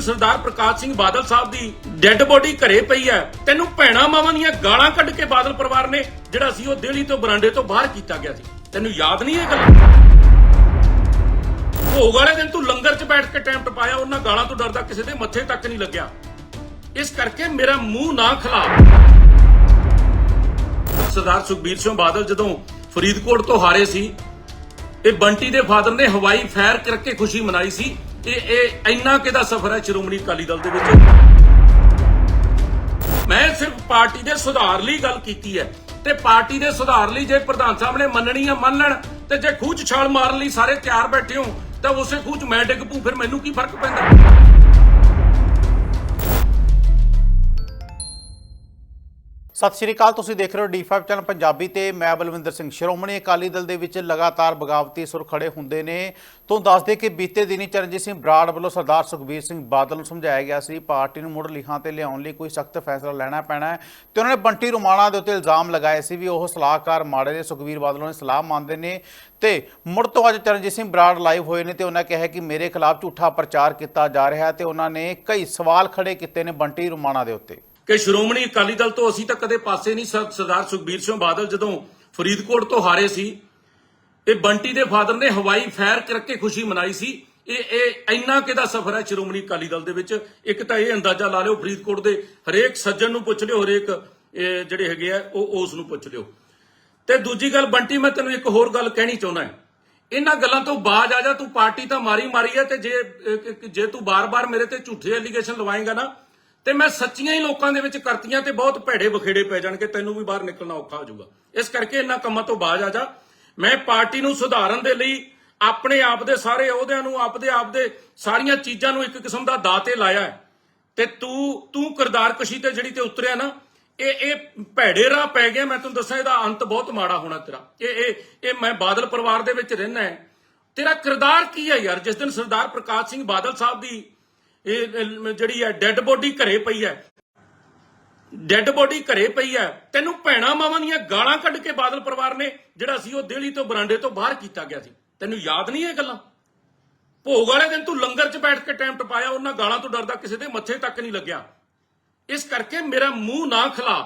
ਦਿਨ ਸਰਦਾਰ ਪ੍ਰਕਾਸ਼ ਸਿੰਘ ਬਾਦਲ ਸਾਹਿਬ ਦੀ dead body ਘਰੇ ਪਈ ਹੈ। ਤੈਨੂੰ ਭੈਣਾ ਮਾਵਾਂ ਦੀਆਂ ਗਾਲਾਂ ਕੱਢ ਕੇ ਬਾਦਲ ਪਰਿਵਾਰ ਨੇ ਜਿਹੜਾ ਸੀ ਉਹ ਦਿੱਲੀ ਤੋਂ ਬਰਾਂਡੇ ਤੋਂ ਬਾਹਰ ਕੀਤਾ ਗਿਆ ਸੀ। ਤੈਨੂੰ ਯਾਦ ਨਹੀਂ ਇਹ ਗੱਲ? ਭੋਗ ਵਾਲੇ ਦਿਨ ਤੂੰ ਲੰਗਰ 'ਚ ਬੈਠ ਕੇ ਟਾਈਮ ਟਪਾਇਆ, ਉਹਨਾਂ ਗਾਲਾਂ ਤੋਂ ਡਰਦਾ ਕਿਸੇ ਦੇ ਮੱਥੇ ਤੱਕ ਨਹੀਂ ਲੱਗਿਆ। ਇਸ ਕਰਕੇ ਮੇਰਾ ਮੂੰਹ ਨਾ ਖਲਾ। ਸਰਦਾਰ ਸੁਖਬੀਰ ਸਿੰਘ ਬਾਦਲ ਜਦੋਂ ਫਰੀਦਕੋਟ ਤੋਂ ਹਾਰੇ ਸੀ, ਇਹ ਬੰਟੀ ਦੇ ਫਾਦਰ ਨੇ ਹਵਾਈ ਫਾਇਰ ਕਰਕੇ ਖੁਸ਼ੀ ਮਨਾਈ ਸੀ। ਇਹ ਇਹ ਇੰਨਾ ਕਿਹਦਾ ਸਫ਼ਰ ਹੈ ਸ਼੍ਰੋਮਣੀ ਅਕਾਲੀ ਦਲ ਦੇ ਵਿੱਚ? ਮੈਂ ਸਿਰਫ ਪਾਰਟੀ ਦੇ ਸੁਧਾਰ ਲਈ ਗੱਲ ਕੀਤੀ ਹੈ ਤੇ ਪਾਰਟੀ ਦੇ ਸੁਧਾਰ ਲਈ ਜੇ ਪ੍ਰਧਾਨ ਸਾਹਿਬ ਨੇ ਮੰਨਣੀ ਆ, ਮੰਨ ਲੈਣ ਤੇ ਜੇ ਖੂਹ 'ਚ ਛਾਲ ਮਾਰਨ ਲਈ ਸਾਰੇ ਤਿਆਰ ਬੈਠੇ ਹੋ, ਤਾਂ ਉਸੇ ਖੂਹ 'ਚ ਮੈਂ ਡਿੱਗ ਪੂ ਫਿਰ ਮੈਨੂੰ ਕੀ ਫ਼ਰਕ ਪੈਂਦਾ? ਸਤਿ ਸ਼੍ਰੀ ਅਕਾਲ, ਤੁਸੀਂ ਦੇਖ ਰਹੇ ਹੋ D5 ਚੈਨਲ ਪੰਜਾਬੀ ਤੇ ਮੈਂ ਬਲਵਿੰਦਰ ਸਿੰਘ ਸ਼੍ਰੋਮਣੀ ਅਕਾਲੀ ਦਲ ਦੇ ਵਿੱਚ ਲਗਾਤਾਰ ਬਗਾਵਤੀ ਸੁਰ ਖੜੇ ਹੁੰਦੇ ਨੇ। ਤੋਂ ਦੱਸਦੇ ਕਿ ਬੀਤੇ ਦਿਨੀ ਚਰਨਜੀਤ ਸਿੰਘ ਬਰਾੜ ਵੱਲੋਂ ਸਰਦਾਰ ਸੁਖਬੀਰ ਸਿੰਘ ਬਾਦਲ ਨੂੰ ਸਮਝਾਇਆ ਗਿਆ ਸੀ, ਪਾਰਟੀ ਨੂੰ ਮੁੜ ਲਿਖਾਂ ਤੇ ਲਿਆਉਣ ਲਈ ਕੋਈ ਸਖਤ ਫੈਸਲਾ ਲੈਣਾ ਪੈਣਾ ਹੈ ਤੇ ਉਹਨਾਂ ਨੇ ਬੰਟੀ ਰੁਮਾਣਾ ਦੇ ਉੱਤੇ ਇਲਜ਼ਾਮ ਲਗਾਏ ਸੀ ਵੀ ਉਹ ਸਲਾਹਕਾਰ ਮਾੜੇ ਨੇ, ਸੁਖਬੀਰ ਬਾਦਲ ਨੇ ਸਲਾਹ ਮੰਨਦੇ ਨੇ ਤੇ ਮੁੜ ਤੋਂ ਅੱਜ ਚਰਨਜੀਤ ਸਿੰਘ ਬਰਾੜ ਲਾਈਵ ਹੋਏ ਨੇ ਤੇ ਉਹਨਾਂ ਕਿਹਾ ਕਿ ਮੇਰੇ ਖਿਲਾਫ ਝੂਠਾ ਪ੍ਰਚਾਰ ਕੀਤਾ ਜਾ ਰਿਹਾ ਹੈ ਤੇ ਉਹਨਾਂ ਨੇ ਕਈ ਸਵਾਲ ਖੜੇ ਕੀਤੇ ਨੇ ਬੰਟੀ ਰੁਮਾਣਾ ਦੇ ਉੱਤੇ। ਕਿ ਸ਼੍ਰੋਮਣੀ ਅਕਾਲੀ ਦਲ ਤੋਂ ਅਸੀਂ ਤਾਂ ਕਦੇ ਪਾਸੇ ਨਹੀਂ ਸਰਦਾਰ ਸੁਖਬੀਰ ਸਿੰਘ ਬਾਦਲ ਜਦੋਂ ਫਰੀਦਕੋਟ ਤੋਂ ਹਾਰੇ ਸੀ, ਇਹ ਬੰਟੀ ਦੇ ਫਾਦਰ ਨੇ ਹਵਾਈ ਫੈਰ ਕਰਕੇ ਖੁਸ਼ੀ ਮਨਾਈ ਸੀ। ਇਹ ਇਹ ਇੰਨਾ ਕਿਹਦਾ ਸਫ਼ਰ ਹੈ ਸ਼੍ਰੋਮਣੀ ਅਕਾਲੀ ਦਲ ਦੇ ਵਿੱਚ? ਇੱਕ ਤਾਂ ਇਹ ਅੰਦਾਜ਼ਾ ਲਾ ਲਿਓ, ਫਰੀਦਕੋਟ ਦੇ ਹਰੇਕ ਸੱਜਣ ਨੂੰ ਪੁੱਛ ਲਿਓ, ਹਰੇਕ ਜਿਹੜੇ ਹੈਗੇ ਆ, ਉਹ, ਉਸ ਨੂੰ ਪੁੱਛ ਲਿਓ। ਤੇ ਦੂਜੀ ਗੱਲ, ਬੰਟੀ, ਮੈਂ ਤੈਨੂੰ ਇੱਕ ਹੋਰ ਗੱਲ ਕਹਿਣੀ ਚਾਹੁੰਦਾ ਹਾਂ। ਇਹਨਾਂ ਗੱਲਾਂ ਤੋਂ ਬਾਜ ਆ ਜਾ, ਤੂੰ ਪਾਰਟੀ ਤਾਂ ਮਾਰੀ ਮਾਰੀ ਹੈ ਤੇ ਜੇ ਜੇ ਤੂੰ ਬਾਰ-ਬਾਰ ਮੇਰੇ ਤੇ ਝੂਠੇ ਐਲੀਗੇਸ਼ਨ ਲਵਾਏਗਾ ਨਾ ਤੇ ਮੈਂ ਸੱਚੀਆਂ ਹੀ ਲੋਕਾਂ ਦੇ ਵਿੱਚ ਕਰਤੀਆਂ ਤੇ ਬਹੁਤ ਭੈੜੇ ਬਖੇੜੇ ਪੈ ਜਾਣਗੇ, ਤੈਨੂੰ ਵੀ ਬਾਹਰ ਨਿਕਲਣਾ ਔਖਾ ਹੋ ਜਾਊਗਾ। ਇਸ ਕਰਕੇ ਇਹਨਾਂ ਕੰਮਾਂ ਤੋਂ ਬਾਜ ਆ ਜਾ। ਮੈਂ ਪਾਰਟੀ ਨੂੰ ਸੁਧਾਰਨ ਦੇ ਲਈ ਆਪਣੇ ਆਪ ਦੇ ਸਾਰੇ ਅਹੁਦਿਆਂ ਨੂੰ, ਆਪਦੇ ਆਪ ਦੇ ਸਾਰੀਆਂ ਚੀਜ਼ਾਂ ਨੂੰ ਇੱਕ ਕਿਸਮ ਦਾ ਦਾਤੇ ਲਾਇਆ ਹੈ। ਤੇ ਤੂੰ ਤੂੰ ਕਿਰਦਾਰਕਸ਼ੀ ਤੇ ਜਿਹੜੀ ਤੇ ਉਤਰਿਆ ਨਾ, ਇਹ ਇਹ ਭੈੜੇ ਰਾਹ ਪੈ ਗਿਆ। ਮੈਂ ਤੈਨੂੰ ਦੱਸਾਂ, ਇਹਦਾ ਅੰਤ ਬਹੁਤ ਮਾੜਾ ਹੋਣਾ ਤੇਰਾ। ਇਹ ਇਹ ਇਹ ਮੈਂ ਬਾਦਲ ਪਰਿਵਾਰ ਦੇ ਵਿੱਚ ਰਹਿਣਾ ਹੈ। ਤੇਰਾ ਕਿਰਦਾਰ ਕੀ ਹੈ ਯਾਰ? ਜਿਸ ਦਿਨ ਸਰਦਾਰ ਪ੍ਰਕਾਸ਼ ਸਿੰਘ ਬਾਦਲ ਸਾਹਿਬ ਦੀ ਇਹ ਜਿਹੜੀ ਹੈ ਡੈੱਡ ਬੋਡੀ ਘਰੇ ਪਈ ਹੈ। ਡੈੱਡ ਬੋਡੀ ਘਰੇ ਪਈ ਹੈ। ਤੈਨੂੰ ਭੈਣਾ ਮਾਵਾਂ ਦੀਆਂ ਗਾਲਾਂ ਕੱਢ ਕੇ ਬਾਦਲ ਪਰਿਵਾਰ ਨੇ, ਜਿਹੜਾ ਸੀ ਉਹ ਦਿੱਲੀ ਤੋਂ ਬਰਾਂਡੇ ਤੋਂ ਬਾਹਰ ਕੀਤਾ ਗਿਆ ਸੀ। ਤੈਨੂੰ ਯਾਦ ਨਹੀਂ ਇਹ ਗੱਲਾਂ? ਭੋਗ ਵਾਲੇ ਦਿਨ ਤੂੰ ਲੰਗਰ 'ਚ ਬੈਠ ਕੇ ਟਾਈਮ ਟਪਾਇਆ, ਉਹਨਾਂ ਗਾਲਾਂ ਤੋਂ ਡਰਦਾ ਕਿਸੇ ਦੇ ਮੱਥੇ ਤੱਕ ਨਹੀਂ ਲੱਗਿਆ। ਇਸ ਕਰਕੇ ਮੇਰਾ ਮੂੰਹ ਨਾ ਖਲਾ।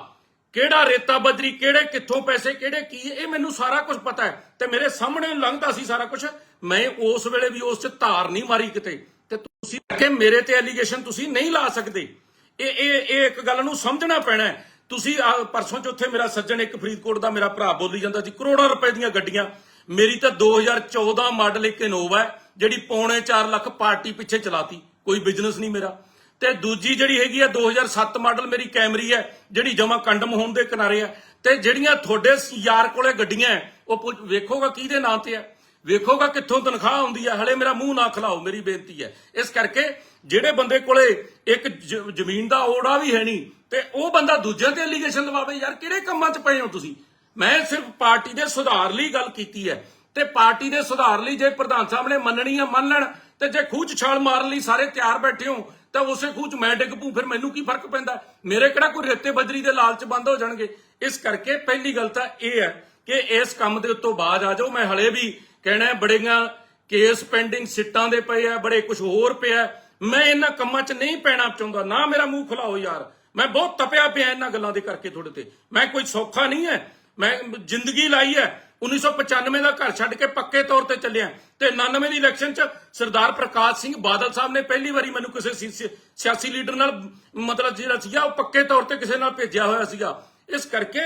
ਕਿਹੜਾ ਰੇਤਾ ਬਜਰੀ, ਕਿਹੜੇ ਕਿੱਥੋਂ ਪੈਸੇ, ਕਿਹੜੇ ਕੀ, ਇਹ ਮੈਨੂੰ ਸਾਰਾ ਕੁਝ ਪਤਾ ਹੈ ਤੇ ਮੇਰੇ ਸਾਹਮਣੇ ਲੰਘਦਾ ਸੀ ਸਾਰਾ ਕੁਝ। ਮੈਂ ਉਸ ਵੇਲੇ ਵੀ ਉਸ 'ਚ ਧਾਰ ਨਹੀਂ ਮਾਰੀ ਕਿਤੇ। ਤੇ ਤੁਸੀਂ ਕਿ ਮੇਰੇ ਤੇ ਐਲੀਗੇਸ਼ਨ ਤੁਸੀਂ ਨਹੀਂ ਲਾ ਸਕਦੇ। ਇਹ ਇਹ ਇਹ ਇੱਕ ਗੱਲ ਨੂੰ ਸਮਝਣਾ ਪੈਣਾ ਹੈ। ਤੁਸੀਂ ਪਰਸੋਂ ਚ ਉੱਥੇ ਮੇਰਾ ਸੱਜਣ ਇੱਕ ਫਰੀਦਕੋਟ ਦਾ ਮੇਰਾ ਭਰਾ ਬੋਲੀ ਜਾਂਦਾ ਸੀ ਕਰੋੜਾਂ ਰੁਪਏ ਦੀਆਂ ਗੱਡੀਆਂ। ਮੇਰੀ ਤਾਂ 2014 ਮਾਡਲ ਇੱਕ ਇਨੋਵਾ ਹੈ, ਜਿਹੜੀ ਪੌਣੇ 4 ਲੱਖ ਪਾਰਟੀ ਪਿੱਛੇ ਚਲਾਤੀ। ਕੋਈ ਬਿਜ਼ਨਸ ਨਹੀਂ ਮੇਰਾ। ਤੇ ਦੂਜੀ ਜਿਹੜੀ ਹੈਗੀ ਆ 2007 ਮਾਡਲ ਮੇਰੀ ਕੈਮਰੀ ਹੈ, ਜਿਹੜੀ ਜਮਾ ਕੰਡਮ ਹੋਣ ਦੇ ਕਿਨਾਰੇ ਆ ਤੇ ਜਿਹੜੀਆਂ ਤੁਹਾਡੇ ਯਾਰ ਕੋਲੇ ਗੱਡੀਆਂ ਉਹ ਪੁੱਛ- ਵੇਖੋਗਾ ਕਿਹਦੇ ਨਾਂ ਤੇ ਹੈ? ਵੇਖੋਗਾ ਕਿੱਥੋਂ ਤਨਖਾਹ ਆਉਂਦੀ ਹੈ ਹਲੇ ਮੇਰਾ ਮੂੰਹ ਨਾ ਖਲਾਓ, ਮੇਰੀ ਬੇਨਤੀ ਹੈ। ਇਸ ਕਰਕੇ ਜਿਹੜੇ ਬੰਦੇ ਕੋਲੇ ਇੱਕ ਜ਼ਮੀਨ ਦਾ ਓੜਾ ਵੀ ਹੈ ਨਹੀਂ, ਤੇ ਉਹ ਬੰਦਾ ਦੂਜਿਆਂ ਤੇ ਐਲੀਗੇਸ਼ਨ ਲਵਾਵੇ, ਯਾਰ ਕਿਹੜੇ ਕੰਮਾਂ 'ਚ ਪਏ ਹੋ ਤੁਸੀਂ? ਮੈਂ ਸਿਰਫ ਪਾਰਟੀ ਦੇ ਸੁਧਾਰ ਲਈ ਗੱਲ ਕੀਤੀ ਹੈ, ਤੇ ਪਾਰਟੀ ਦੇ ਸੁਧਾਰ ਲਈ ਜੇ ਪ੍ਰਧਾਨ ਸਾਹਿਬ ਨੇ ਮੰਨਣੀ ਆ, ਮੰਨ ਲੈਣ, ਤੇ ਜੇ ਖੂਹ 'ਚ ਛਾਲ ਮਾਰਨ ਲਈ ਸਾਰੇ ਤਿਆਰ ਬੈਠੇ ਹੋ, ਤਾਂ ਉਸੇ ਖੂਹ 'ਚ ਮੈਂ ਡਿੱਗ ਪੂ ਫਿਰ ਮੈਨੂੰ ਕੀ ਫ਼ਰਕ ਪੈਂਦਾ? ਮੇਰੇ ਕਿਹੜਾ ਕੋਈ ਰੇਤੇ ਬਜਰੀ ਦੇ ਲਾਲਚ ਬੰਦ ਹੋ ਜਾਣਗੇ? ਇਸ ਕਰਕੇ ਪਹਿਲੀ ਗੱਲ ਤਾਂ ਇਹ ਹੈ ਕਿ ਇਸ ਕੰਮ ਦੇ ਉੱਤੋਂ ਬਾਅਦ ਆ ਜਾਓ, ਮੈਂ ਹਲੇ ਵੀ ਕਹਿਣਾ ਬੜੀਆਂ ਕੇਸ ਪੈਂਡਿੰਗ ਸਿੱਟਾਂ ਦੇ ਪਏ ਆ, ਬੜੇ ਕੁਝ ਹੋਰ ਪਿਆ ਮੈਂ ਇਹਨਾਂ ਕੰਮਾਂ 'ਚ ਨਹੀਂ ਪੈਣਾ ਚਾਹੁੰਦਾ, ਨਾ ਮੇਰਾ ਮੂੰਹ ਖੁਲਾਓ ਯਾਰ। ਮੈਂ ਬਹੁਤ ਤਪਿਆ ਪਿਆ ਇਹਨਾਂ ਗੱਲਾਂ ਦੇ ਕਰਕੇ ਤੁਹਾਡੇ ਤੇ। ਮੈਂ ਕੋਈ ਸੌਖਾ ਨਹੀਂ ਹੈ। ਮੈਂ ਜ਼ਿੰਦਗੀ ਲਾਈ ਹੈ। 1995 ਦਾ ਘਰ ਛੱਡ ਕੇ ਪੱਕੇ ਤੌਰ ਤੇ ਚੱਲਿਆ। ਤੇ 99 ਦੀ ਇਲੈਕਸ਼ਨ 'ਚ ਸਰਦਾਰ ਪ੍ਰਕਾਸ਼ ਸਿੰਘ ਬਾਦਲ ਸਾਹਿਬ ਨੇ ਪਹਿਲੀ ਵਾਰੀ ਮੈਨੂੰ ਕਿਸੇ ਸਿਆਸੀ ਲੀਡਰ ਨਾਲ ਮਤਲਬ ਜਿਹੜਾ ਸੀਗਾ, ਉਹ ਪੱਕੇ ਤੌਰ ਤੇ ਕਿਸੇ ਨਾਲ ਭੇਜਿਆ ਹੋਇਆ ਸੀਗਾ। ਇਸ ਕਰਕੇ